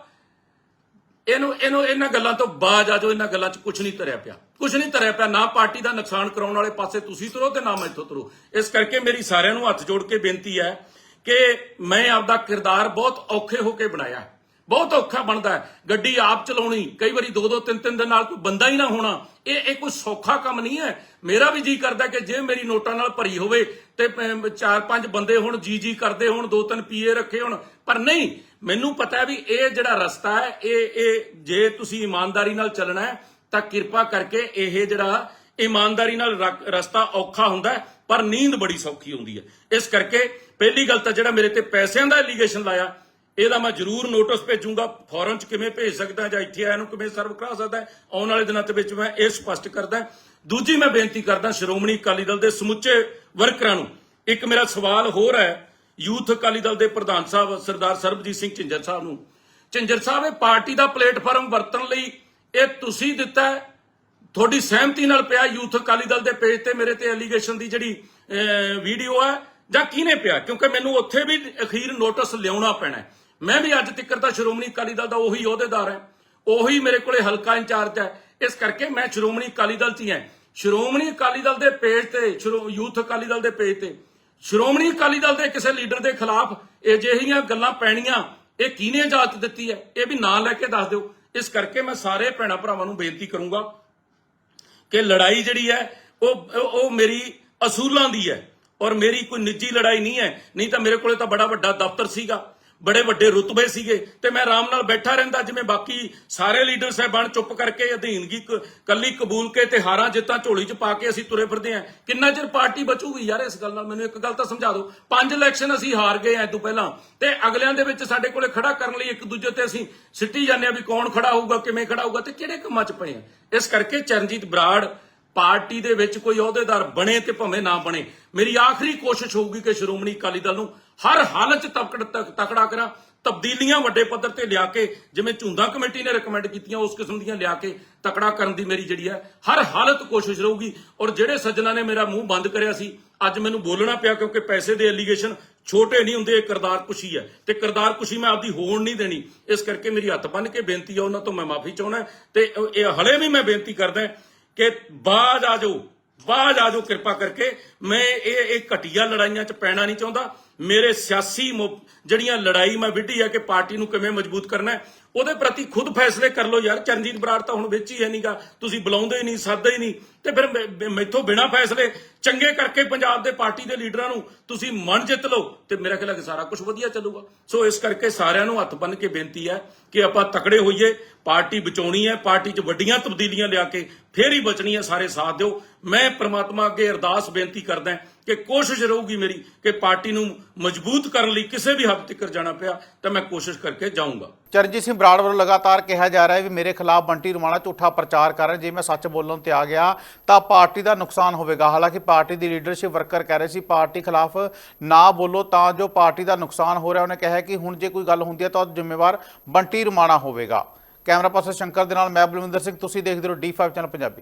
ਇਹਨੂੰ ਇਹਨੂੰ, ਇਹਨਾਂ ਗੱਲਾਂ ਤੋਂ ਬਾਜ ਆ ਜਾਓ, ਇਹਨਾਂ ਗੱਲਾਂ 'ਚ ਕੁਝ ਨਹੀਂ ਧਰਿਆ ਪਿਆ। ਕੁਝ ਨਹੀਂ ਧਰਿਆ ਪਿਆ, ਨਾ ਪਾਰਟੀ ਦਾ ਨੁਕਸਾਨ ਕਰਾਉਣ ਵਾਲੇ ਪਾਸੇ ਤੁਸੀਂ ਤੁਰੋ ਤੇ ਨਾ ਮੈਂ ਇੱਥੋਂ ਤੁਰੋ। ਇਸ ਕਰਕੇ ਮੇਰੀ ਸਾਰਿਆਂ ਨੂੰ ਹੱਥ ਜੋੜ ਕੇ ਬੇਨਤੀ ਹੈ ਕਿ ਮੈਂ ਆਪਦਾ ਕਿਰਦਾਰ ਬਹੁਤ ਔਖੇ ਹੋ ਕੇ ਬਣਾਇਆ। ਬਹੁਤ ਔਖਾ ਬਣਦਾ ਹੈ। ਗੱਡੀ ਆਪ ਚਲਾਉਣੀ, ਕਈ ਵਾਰੀ ਦੋ ਦੋ ਤਿੰਨ ਤਿੰਨ ਦੇ ਨਾਲ ਕੋਈ ਬੰਦਾ ਹੀ ਨਾ ਹੋਣਾ, ਇਹ ਇਹ ਕੋਈ ਸੌਖਾ ਕੰਮ ਨਹੀਂ ਹੈ। ਮੇਰਾ ਵੀ ਜੀ ਕਰਦਾ ਕਿ ਜੇ ਮੇਰੀ ਨੋਟਾਂ ਨਾਲ ਭਰੀ ਹੋਵੇ ਤੇ ਚਾਰ ਪੰਜ ਬੰਦੇ ਹੁਣ, ਜੀ ਜੀ ਕਰਦੇ ਹੋਣ ਦੋ ਤਿੰਨ ਪੀਏ ਰੱਖੇ ਹੋਣ, ਪਰ ਨਹੀਂ, ਮੈਨੂੰ ਪਤਾ ਵੀ ਇਹ ਜਿਹੜਾ ਰਸਤਾ ਹੈ, ਇਹ ਇਹ ਜੇ ਤੁਸੀਂ ਇਮਾਨਦਾਰੀ ਨਾਲ ਚੱਲਣਾ ਹੈ, ਤਾਂ ਕਿਰਪਾ ਕਰਕੇ ਇਹ ਜਿਹੜਾ ਇਮਾਨਦਾਰੀ ਨਾਲ ਰਸਤਾ ਔਖਾ ਹੁੰਦਾ ਪਰ ਨੀਂਦ ਬੜੀ ਸੌਖੀ ਹੁੰਦੀ ਹੈ। ਇਸ ਕਰਕੇ ਪਹਿਲੀ ਗੱਲ ਤਾਂ ਜਿਹੜਾ ਮੇਰੇ ਤੇ ਪੈਸਿਆਂ ਦਾ ਐਲੀਗੇਸ਼ਨ ਲਾਇਆ ਇਹਦਾ ਮੈਂ ਜ਼ਰੂਰ ਨੋਟਿਸ ਭੇਜੂੰਗਾ। ਫੌਰਨ ਚ ਕਿਵੇਂ ਭੇਜ ਸਕਦਾ ਜਾਂ ਇੱਥੇ ਆਇਆ ਨੂੰ ਕਿਵੇਂ ਸਰਵ ਕਰਾ ਸਕਦਾ ਆਉਣ ਵਾਲੇ ਦਿਨਾਂ ਦੇ ਵਿੱਚ ਮੈਂ ਇਹ ਸਪਸ਼ਟ ਕਰਦਾ ਦੂਜੀ ਮੈਂ ਬੇਨਤੀ ਕਰਦਾ ਸ਼੍ਰੋਮਣੀ ਅਕਾਲੀ ਦਲ ਦੇ ਸਮੁੱਚੇ ਵਰਕਰਾਂ ਨੂੰ, ਇੱਕ ਮੇਰਾ ਸਵਾਲ ਹੋਰ ਹੈ, ਯੂਥ ਅਕਾਲੀ ਦਲ ਦੇ ਪ੍ਰਧਾਨ ਸਾਹਿਬ ਸਰਦਾਰ ਸਰਬਜੀਤ ਸਿੰਘ ਝਿੰਜਰ ਸਾਹਿਬ ਨੂੰ। ਝਿੰਜਰ ਸਾਹਿਬ, ਇਹ ਪਾਰਟੀ ਦਾ ਪਲੇਟਫਾਰਮ ਵਰਤਣ ਲਈ ਇਹ ਤੁਸੀਂ ਦਿੱਤਾ ਤੁਹਾਡੀ ਸਹਿਮਤੀ ਨਾਲ ਪਿਆ ਯੂਥ ਅਕਾਲੀ ਦਲ ਦੇ ਪੇਜ ਤੇ ਮੇਰੇ ਤੇ ਐਲੀਗੇਸ਼ਨ ਦੀ ਜਿਹੜੀ ਵੀਡੀਓ ਹੈ ਜਾਂ ਕਿਹਨੇ ਪਿਆ? ਕਿਉਂਕਿ ਮੈਨੂੰ ਉੱਥੇ ਵੀ ਅਖੀਰ ਨੋਟਿਸ ਲਿਆਉਣਾ ਪੈਣਾ ਮੈਂ ਵੀ ਅੱਜ ਤੱਕ ਤਾਂ ਸ਼੍ਰੋਮਣੀ ਅਕਾਲੀ ਦਲ ਦਾ ਉਹੀ ਅਹੁਦੇਦਾਰ ਹੈ। ਉਹੀ ਮੇਰੇ ਕੋਲੇ ਹਲਕਾ ਇੰਚਾਰਜ ਹੈ। ਇਸ ਕਰਕੇ ਮੈਂ ਸ਼੍ਰੋਮਣੀ ਅਕਾਲੀ ਦਲ 'ਚ ਹੀ ਹਾਂ। ਸ਼੍ਰੋਮਣੀ ਅਕਾਲੀ ਦਲ ਦੇ ਪੇਜ ਤੇ, ਸ਼੍ਰੋ- ਯੂਥ ਅਕਾਲੀ ਦਲ ਦੇ ਪੇਜ ਤੇ। ਸ਼੍ਰੋਮਣੀ ਅਕਾਲੀ ਦਲ ਦੇ ਕਿਸੇ ਲੀਡਰ ਦੇ ਖਿਲਾਫ ਅਜਿਹੀਆਂ ਗੱਲਾਂ ਪੈਣੀਆਂ, ਇਹ ਕਿਹਨੇ ਇਜਾਜ਼ਤ ਦਿੱਤੀ ਹੈ? ਇਹ ਵੀ ਨਾਂ ਲੈ ਕੇ ਦੱਸ ਦਿਓ। ਇਸ ਕਰਕੇ ਮੈਂ ਸਾਰੇ ਭੈਣਾ ਭਰਾਵਾਂ ਨੂੰ ਬੇਨਤੀ ਕਰੂੰਗਾ ਕਿ ਲੜਾਈ ਜਿਹੜੀ ਹੈ ਉਹ ਉਹ- ਉਹ ਮੇਰੀ ਅਸੂਲਾਂ ਦੀ ਹੈ। ਔਰ ਮੇਰੀ ਕੋਈ ਨਿੱਜੀ ਲੜਾਈ ਨਹੀਂ ਹੈ। ਨਹੀਂ ਤਾਂ ਮੇਰੇ ਕੋਲੇ ਤਾਂ ਬੜਾ ਵੱਡਾ ਦਫ਼ਤਰ ਸੀਗਾ। ਬੜੇ ਵੱਡੇ ਰੁਤਬੇ ਸੀਗੇ ਤੇ ਮੈਂ ਆਰਾਮ ਨਾਲ ਬੈਠਾ ਰਹਿੰਦਾ ਜਿਵੇਂ ਬਾਕੀ ਸਾਰੇ ਲੀਡਰ ਸਾਹਿਬਾਨ ਚੁੱਪ ਕਰਕੇ ਅਧੀਨਗੀ ਕ- ਕੱਲੀ ਕਬੂਲ ਕੇ ਤੇ ਹਾਰਾਂ ਜਿੱਤਾਂ ਝੋਲੀ 'ਚ ਪਾ ਕੇ ਅਸੀਂ ਤੁਰੇ ਫਿਰਦੇ ਆਂ। ਕਿੰਨਾ ਚਿਰ ਪਾਰਟੀ ਬਚੂਗੀ ਯਾਰ ਇਸ ਗੱਲ ਨਾਲ? ਮੈਨੂੰ ਇੱਕ ਗੱਲ ਤਾਂ ਸਮਝਾ ਦਿਓ। ਪੰਜ ਇਲੈਕਸ਼ਨ ਅਸੀਂ ਹਾਰ ਗਏ ਐ ਤੋਂ ਪਹਿਲਾਂ। ਤੇ ਅਗਲਿਆਂ ਦੇ ਵਿੱਚ ਸਾਡੇ ਕੋਲੇ ਖੜਾ ਕਰਨ ਲਈ ਇੱਕ ਦੂਜੇ ਤੇ ਅਸੀਂ ਸਿੱਟੀ ਜਾਂਦੇ ਆ ਵੀ ਕੌਣ ਖੜਾ ਹੋਊਗਾ, ਕਿਵੇਂ ਖੜਾ ਹੋਊਗਾ ਤੇ ਕਿਹੜੇ ਕੰਮਾਂ 'ਚ ਪਏ ਆ। ਇਸ ਕਰਕੇ ਚਰਨਜੀਤ ਬਰਾੜ ਪਾਰਟੀ ਦੇ ਵਿੱਚ ਕੋਈ ਅਹੁਦੇਦਾਰ ਬਣੇ ਤੇ ਭਾਵੇਂ ਨਾ ਬਣੇ। ਮੇਰੀ ਆਖਰੀ ਕੋਸ਼ਿਸ਼ ਹੋਊਗੀ ਕਿ ਸ਼੍ਰੋਮਣੀ ਅਕਾਲੀ ਦਲ ਨੂੰ ਹਰ ਹਾਲਤ 'ਚ ਤਕੜ ਤਕ- ਤਕੜਾ ਕਰਾਂ। ਤਬਦੀਲੀਆਂ ਵੱਡੇ ਪੱਧਰ ਤੇ ਲਿਆ ਕੇ, ਜਿਵੇਂ ਝੁੰਦਾ ਕਮੇਟੀ ਨੇ ਰეკਮੈਂਡ ਕੀਤੀਆਂ, ਉਸ ਕਿਸਮ ਦੀਆਂ ਲਿਆ ਕੇ ਤਕੜਾ ਕਰਨ ਦੀ ਮੇਰੀ ਜਿਹੜੀ ਹੈ, ਹਰ ਹਾਲਤ ਕੋਸ਼ਿਸ਼ ਰਹੂਗੀ। ਔਰ ਜਿਹੜੇ ਸੱਜਣਾ ਨੇ ਮੇਰਾ ਮੂੰਹ ਬੰਦ ਕਰਿਆ ਸੀ, ਅੱਜ ਮੈਨੂੰ ਬੋਲਣਾ ਪਿਆ ਕਿਉਂਕਿ ਪੈਸੇ ਦੇ ਐਲੀਗੇਸ਼ਨ ਛੋਟੇ ਨਹੀਂ ਹੁੰਦੇ, ਇਹ ਕਰਦਾਰ ਕੁਸ਼ੀ ਹੈ। ਤੇ ਕਰਦਾਰ ਕੁਸ਼ੀ ਮੈਂ ਆਪਦੀ ਹੋਣ ਨਹੀਂ ਦੇਣੀ। ਇਸ ਕਰਕੇ ਮੇਰੀ ਹੱਥ ਬੰਨ ਕੇ ਬੇਨਤੀ ਆ ਉਹਨਾਂ ਤੋਂ ਮੈਂ ਮਾਫੀ ਚਾਹੁੰਦਾ ਤੇ ਇਹ ਹਲੇ ਵੀ ਮੈਂ ਬੇਨਤੀ ਕਰਦਾ ਕਿ ਬਾਜ ਆ ਜਾਓ, ਬਾਜ ਆ ਜਾਓ ਕਿਰਪਾ ਕਰਕੇ। ਮੈਂ ਇਹ ਇਹ ਘਟੀਆ ਲੜਾਈਆਂ 'ਚ ਪੈਣਾ ਨਹੀਂ ਚਾਹੁੰਦਾ। ਮੇਰੇ ਸਿਆਸੀ ਮੁ- ਜਿਹੜੀਆਂ ਲੜਾਈ ਮੈਂ ਵਿੱਢੀ ਹੈ ਕਿ ਪਾਰਟੀ ਨੂੰ ਕਿਵੇਂ ਮਜ਼ਬੂਤ ਕਰਨਾ ਹੈ, ਉਹਦੇ ਪ੍ਰਤੀ ਖੁਦ ਫੈਸਲੇ ਕਰ ਲਓ ਯਾਰ, ਚਰਨਜੀਤ ਬਰਾੜ ਤਾਂ ਹੁਣ ਵਿੱਚ ਹੀ ਹੈ ਨਹੀਂਗਾ ਤੁਸੀਂ ਬੁਲਾਉਂਦੇ ਹੀ ਨਹੀਂ ਸਾਦੇ ਹੀ ਨਹੀਂ, ਤੇ ਫਿਰ ਮੈ- ਮੈ- ਮੈਥੋਂ ਬਿਨਾ ਫੈਸਲੇ ਚੰਗੇ ਕਰਕੇ ਪੰਜਾਬ ਦੇ ਪਾਰਟੀ ਦੇ ਲੀਡਰਾਂ ਨੂੰ ਤੁਸੀਂ ਮਨ ਜਿੱਤ ਲਓ, ਤੇ ਮੇਰਾ ਖਿਆਲ ਹੈ ਕਿ ਸਾਰਾ ਕੁਝ ਵਧੀਆ ਚੱਲੂਗਾ। ਸੋ ਇਸ ਕਰਕੇ ਸਾਰਿਆਂ ਨੂੰ ਹੱਥ ਬੰਨ ਕੇ ਬੇਨਤੀ ਹੈ ਕਿ ਆਪਾਂ ਤਕੜੇ ਹੋਈਏ, ਪਾਰਟੀ ਬਚਾਉਣੀ ਹੈ, ਪਾਰਟੀ 'ਚ ਵੱਡੀਆਂ ਤਬਦੀਲੀਆਂ ਲਿਆ ਕੇ ਫੇਰ ਹੀ ਬਚਣੀ ਹੈ, ਸਾਰੇ ਸਾਥ ਦਿਓ। ਮੈਂ ਪ੍ਰਮਾਤਮਾ ਅੱਗੇ ਅਰਦਾਸ ਬੇਨਤੀ ਕਰਦਾ ਕਿ ਕੋਸ਼ਿਸ਼ ਰਹੂਗੀ ਮੇਰੀ ਕਿ ਪਾਰਟੀ ਨੂੰ ਮਜ਼ਬੂਤ ਕਰਨ ਲਈ ਕਿਸੇ ਵੀ ਹੱਦ ਤੱਕ ਜਾਣਾ ਪਿਆ, ਤਾਂ ਮੈਂ ਕੋਸ਼ਿਸ਼ ਕਰਕੇ ਜਾਊਂਗਾ। ਚਰਨਜੀਤ ਸਿੰਘ ਬਰਾੜ ਵੱਲੋਂ ਲਗਾਤਾਰ ਕਿਹਾ ਜਾ ਰਿਹਾ ਹੈ ਵੀ ਮੇਰੇ ਖਿਲਾਫ ਬੰਟੀ ਰੁਮਾਣਾ ਝੂਠਾ ਪ੍ਰਚਾਰ ਕਰ ਰਿਹਾ ਜੇ ਮੈਂ ਸੱਚ ਬੋਲਣ ਤੇ ਆ ਗਿਆ, ਤਾਂ ਪਾਰਟੀ ਦਾ ਨੁਕਸਾਨ ਹੋਵੇਗਾ। ਹਾਲਾਂਕਿ ਪਾਰਟੀ ਦੀ ਲੀਡਰਸ਼ਿਪ ਵਰਕਰ ਕਹਿ ਰਹੇ ਸੀ, ਪਾਰਟੀ ਖਿਲਾਫ ਨਾ ਬੋਲੋ ਤਾਂ ਜੋ ਪਾਰਟੀ ਦਾ ਨੁਕਸਾਨ ਹੋ ਰਿਹਾ। ਉਹਨੇ ਕਿਹਾ ਕਿ ਹੁਣ ਜੇ ਕੋਈ ਗੱਲ ਹੁੰਦੀ ਹੈ, ਤਾਂ ਉਹ ਜ਼ਿੰਮੇਵਾਰ ਬੰਟੀ ਰੁਮਾਣਾ ਹੋਵੇਗਾ। ਕੈਮਰਾ ਪਰਸਨ ਸ਼ੰਕਰ ਦੇ ਨਾਲ, ਮੈਂ ਬਲਵਿੰਦਰ ਸਿੰਘ, ਤੁਸੀਂ ਦੇਖਦੇ ਰਹੋ D5 ਚੈਨਲ ਪੰਜਾਬੀ।